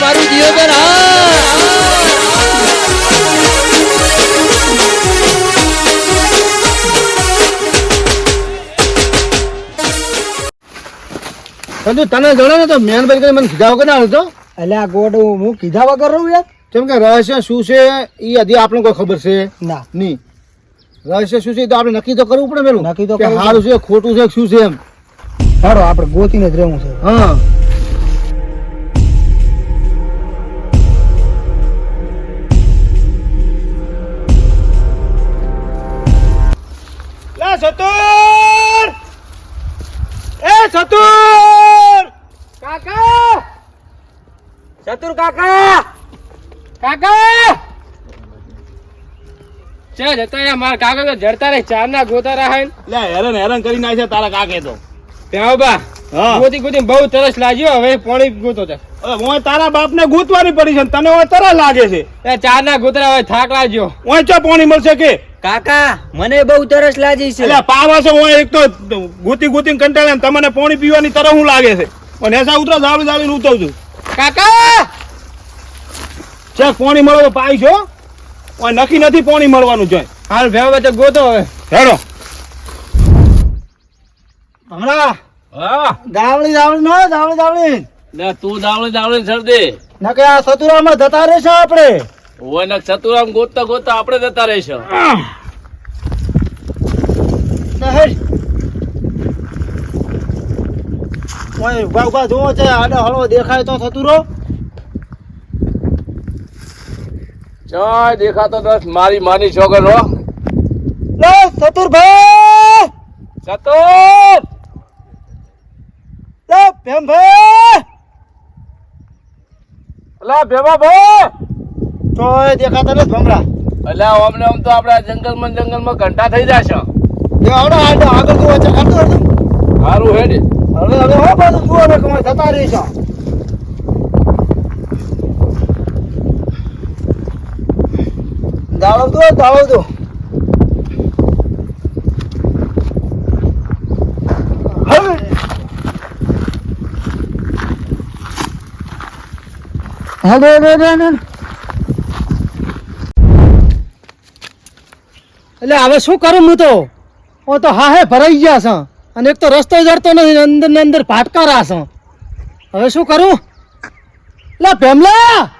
મારું દિયોદર હા તને જણો ને તો મેનભાઈ કરી મને કીધા વગર ના આવતો એટલે આ ગોડ હું કીધા વગર રહું યાર? કેમ કે રહસ્ય શું છે એ હજી આપણને કોઈ ખબર છે? ના. નહીં રહસ્ય શું છે તો આપણે નક્કી તો કરવું પડે પેલું નક્કી તો સારું છે ખોટું છે શું છે એમ. સારો આપણે ગોતીને જ રહેવું છે. હા. સતુર! એ સતુર! કાકા! સતુર કાકા! કાકા! ચે જતા રહ્યા મારા કાકા તો જડતા રહે ચાર ના ગોતા રહે લે હેરાન હેરાન કરી નાખે તારા કાકે તો. ત્યાં બા. ગોતી ગોતી બહુ તરસ લાગ્યો હવે પાણી ગોતો છે. હવે તારા બાપ ને ગોતવાની પડી છે તને હવે તરસ લાગે છે. એ ચાર ના ગોતરા હવે થાક લાગ્યો. ઓય ચો પાણી મળશે કે? કાકા મને બહુ તરસ લાગી છે. એટલે પાવા છે હું એક તો ગોતી ગોતી કંટાળે તમને પાણી પીવાની તરફ હું લાગે છે. અને એસા ઉતરો જાવી જાવી ઉતરું છું. કાકા! ચેક પાણી મળો તો પાઈ છો ઓય નક્કી નથી પાણી મળવાનું છે હાલ ભેવા વચ્ચે ગોતો હવે. હેડો હમણાં? હા. દાવળી દાવળી નો દાવળી દાવળી. તું દાવળી દાવળી સરદે નકે આ સતુરામાં જતા રહેશે આપણે. ઓય ચતુરામ ગોતતા ગોતતા આપણે જતા રહેશો. હેડ ઓય ઊભા ઊભા જોવો છે આડે હળવો દેખાય તો સતુરો. ચાય દેખાતો દસ મારી માની છોકર હો. ચતુર સતુરભાઈ! ચતુર લો ભેમ ભાઈ અલા ભેમા ભાઈ તો દેખાતા નથી ભમરા. એટલે અમને આમ તો આપડા જંગલમાં જંગલમાં ઘંટા થઈ જશે એ આવડો આડે આગળ જોવો છે કરતો હતો સારું હેડ. હવે હવે હો બાજુ જુઓ ને કમાય જતા રહેશે દાળો દો દાળો દો હેલો હેલો દે દે દે દે એટલે હવે શું કરું હું તો? ઓ તો હા હે ભરાઈ ગયા છે. અને એક તો રસ્તો જડતો નથી અંદર ને અંદર ફાટકારા છે. હવે શું કરું? લે ભેમલા!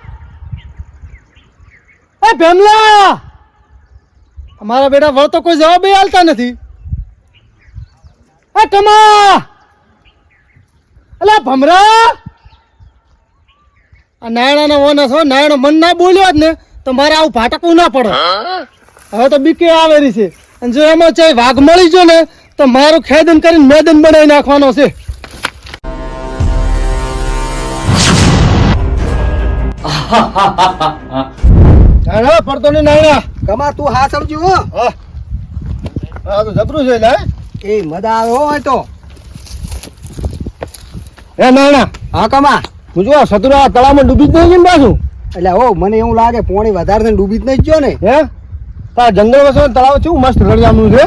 એ ભેમલા! અમારા બેટા વળ તો કોઈ જવાબ આલતા નથી. એ કમા! અલા ભમરા! આ નાયણાના વન છો, નાયણો મન ના બોલ્યો જ ને, તો મારે આવું ફાટકવું ના પડે. હવે તો બીકે આવેલી છે. અને જો એમાં ચાહે વાઘ મળી જો ને તો મારું ખેદન કરીને મેદન બનાવી નાખવાનો છે. નાણા પડતો નહીં નાણા. કમા તું હા સમજ્યું હો. આ તો જબરું છે લે એ મજા આવે હોય તો. હે નાણા. હા કમા હું જો સતુરા તળાવમાં ડૂબી જ નહીં ગયું ને પાછું. એટલે હો મને એવું લાગે પોણી વધારે ડૂબી જ નહીં ગયો ને. હે? તારા જંગલ વસો તળાવ છે મસ્ત રળિયામનું છે?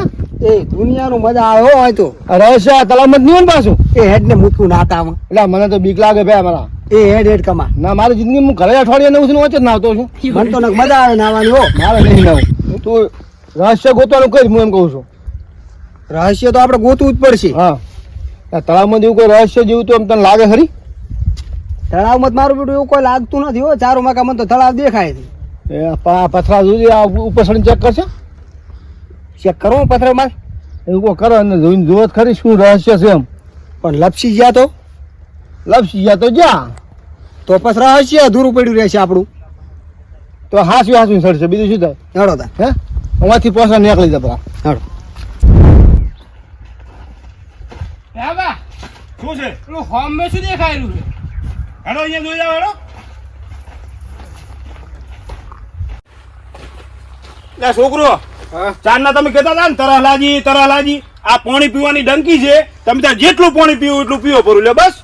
એ દુનિયાનું મજા આવે હો હોય તો. રહસ્ય તળાવ મત નહીં હોય ને પાછું? એ હેડ ને મૂકું નાતા એટલે મને તો બીક લાગે ભાઈ અમારા. એ હેડ હેડ કમા. ના મારી જિંદગી હું ઘરે અઠવાડિયા નવું છું વચ્ચે નાવતો છું. મને તો મજા આવે નાવાની હો. મારે નહીં નવું. તું રહસ્ય ગોતવાનું કઈ હું એમ કહું છું? રહસ્ય તો આપણે ગોતવું જ પડશે. હા. તળાવમાં જેવું કોઈ રહસ્ય જેવું તો એમ તને લાગે ખરી? તળાવમાં મારું બેટું એવું કોઈ લાગતું નથી હો. ચારું માં મને તો તળાવ દેખાય છે. એ પા પથરા સુધી આ ઉપર સડી ચેક કરશે? ચેક કરવું પથરામાં? એવું કોઈ કરો અને જોઈને જોવો જ ખરી શું રહસ્ય છે એમ. પણ લપસી ગયા તો? લપસી ગયા તો જ્યાં? તો પછી રહસ્ય અધૂરું પડ્યું રહેશે આપણું. તો હાસ્યું હાસ્યું સડશે બીજું શું થાય? હેડો તા. હે? અમારથી પોસા નીકળી જતા હેડો. શું છે? પેલું હોમ મેં શું દેખાયેલું છે? હેડો અહીંયા જોઈ જાવ હેડો. લે છોકરો ચાંદના તમે કહેતા હતા ને તરહલાજી તરહલાજી આ પાણી પીવાની ડંકી છે તમે ત્યાં જેટલું પાણી પીવું એટલું પીવો પરું લે બસ.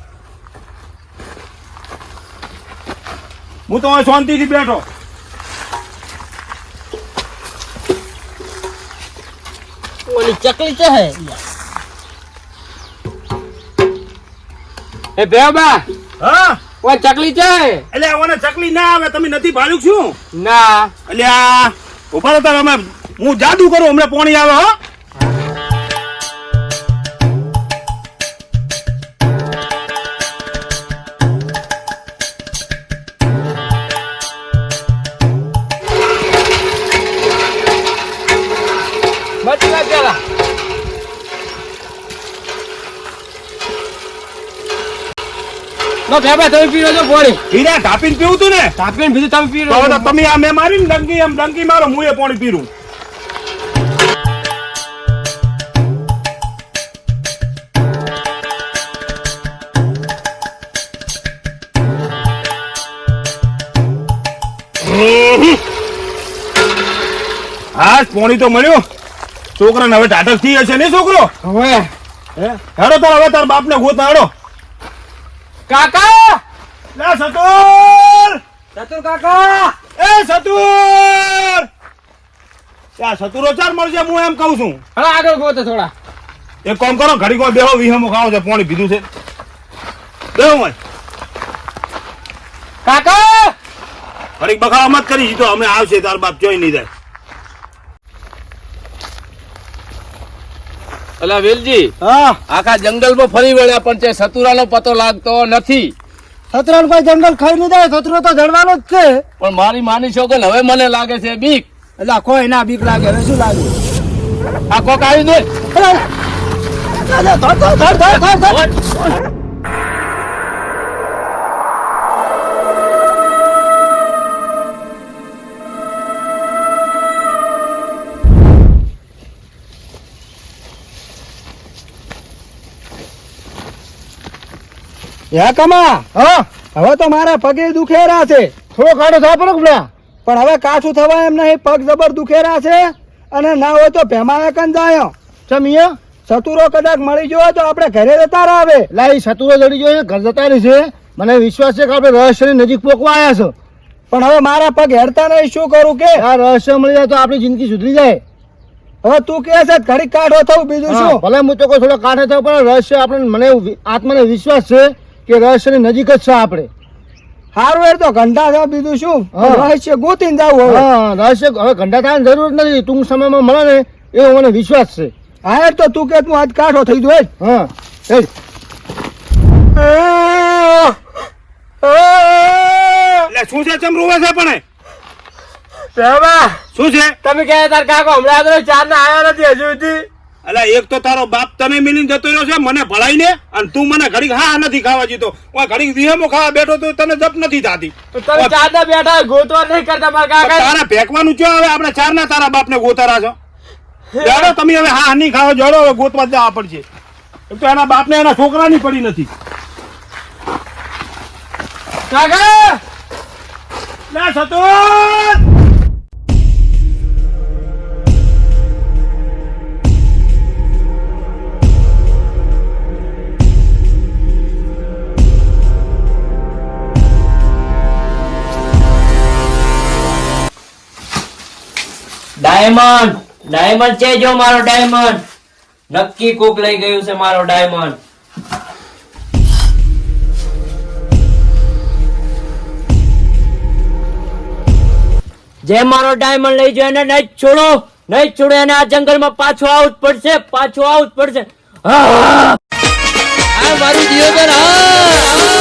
હું તો શાંતિથી બેઠો. ઓલી ચકલી છે હે? એ ભેવા હા? ઓય ચકલી છે? એટલે આવાને ચકલી ના આવે તમે નથી ભાડ્યું શું? ના. એટલે આ ઊભા તાર અમે હું જાદુ કરું હમણાં પોણી આવે હો. નો ભેબા તમે પીરો છો પોણી. હીરા ઢાપીને પીવું તું ને? તાપીને બીજું તમે પીરો હવે તો તમે આ મેં મારી ને ડંકી એમ ડંકી મારો હું એ પોણી પીરું. હા પોણી તો મળ્યું. છોકરાને હવે ટાટક થઈ હશે ને છોકરો? હવે? હેડો તાર હવે તાર બાપને ગોત હેડો. કાકા! લે સતુર! સતુર કાકા! એ સતુર! ત્યાં સતુરો ચાર મળશે હું એમ કહું છું. હા આગળ ગોતો થોડા. એક કામ કરો ઘડી કોઈ બેહો વિહમો ખાવો છે પાણી પીધું છે. બેહો ભાઈ. કાકા! ઘડીક બખાવા મત કરી તો અમે આવશે તાર બાપ જોઈ નહીં જાય. અલા વેલજી હા આખા જંગલમાં ફરી વળ્યા પણ તે સતુરાનો પતો લાગતો નથી સતરાન કોઈ જંગલ ખાઈ નહીં જાય સતુરો તો જડવાનો જ છે પણ મારી માની છો કે હવે મને લાગે છે બીક એટલે કોઈ ના બીક લાગે હવે શું લાગે આ કાઢી દે ધર, ધર, ધર, ધર, ધર, હે કમા. હા. હવે તો મારા પગે દુખેરા છે. થોડો કાઢો પડો પણ હવે કાઠું થવા એમ નહીં પગ જબર દુખેરા છે અને ના હોય તો ભેમાયા કન જાય. ચમીયા સતુરો કદાચ મળી ગયો તો આપણે ઘરે જતા રાવે. લાઈ સતુરો જડી ગયો ઘર જતા રહી છે. મને વિશ્વાસ છે કે આપણે રહસ્યની નજીક પોકવા આવ્યા છો. પણ હવે મારા પગ હેરતા નહીં શું કરું કે? આ રહસ્ય મળી જાય તો આપણી જિંદગી સુધરી જાય. હવે તું કે છે ઘડી કાઢો થવું બીજું શું? ભલે હું તો કોઈ થોડો કાઢે થયો પણ રહસ્ય આપણે મને આત્માને વિશ્વાસ છે. કે રહસ્યની નજીક જ છે આપણે. સારું એ તો ઘંટા થાય બીજું શું? રહસ્ય ગોતીને જવું હવે. રહસ્ય હવે ઘંટા થવાની જરૂર નથી. ટૂંક સમયમાં મળે ને એવો મને વિશ્વાસ છે. હા એ તો તું કે તું આજ કાઢો થઈ ગયો હા શું છે ચમ રોવે છે પણ શું છે? તમે કહે તાર કાકો હમણાં ચાર ના આવ્યા નથી હજુ સુધી? અલા એક તો તારો બાપ તને મિલીને જતો રહ્યો છે મને ભળાઈને અને તું મને ઘડીક હા નથી ખાવા જીતો. ઓય ઘડીક વિહેમો ખાવા બેઠો તો તને જપ નથી થતી. બેઠા ગોતવા નહીં કરતા મારા કાકા. તારે ફેંકવાનું ચો હવે આપણે ચાર ના તારા બાપ ને ગોતારા છો. જાડો તમે હવે હા નહીં ખાવા જોડો હવે ગોતવા જવા પડશે. તો એના બાપ ને એના છોકરાની પડી નથી. કાકા! ના સતુર ડાયમંડ ડાયમંડ છે જો મારો ડાયમંડ નક્કી કોક લઈ ગયું છે મારો ડાયમંડ જે મારો ડાયમંડ લઈ જાય એને નહીં છોડો. નહીં છોડો એને આ જંગલમાં પાછો આવું જ પડશે. પાછો આવું જ પડશે. હા મારું જીવન હા.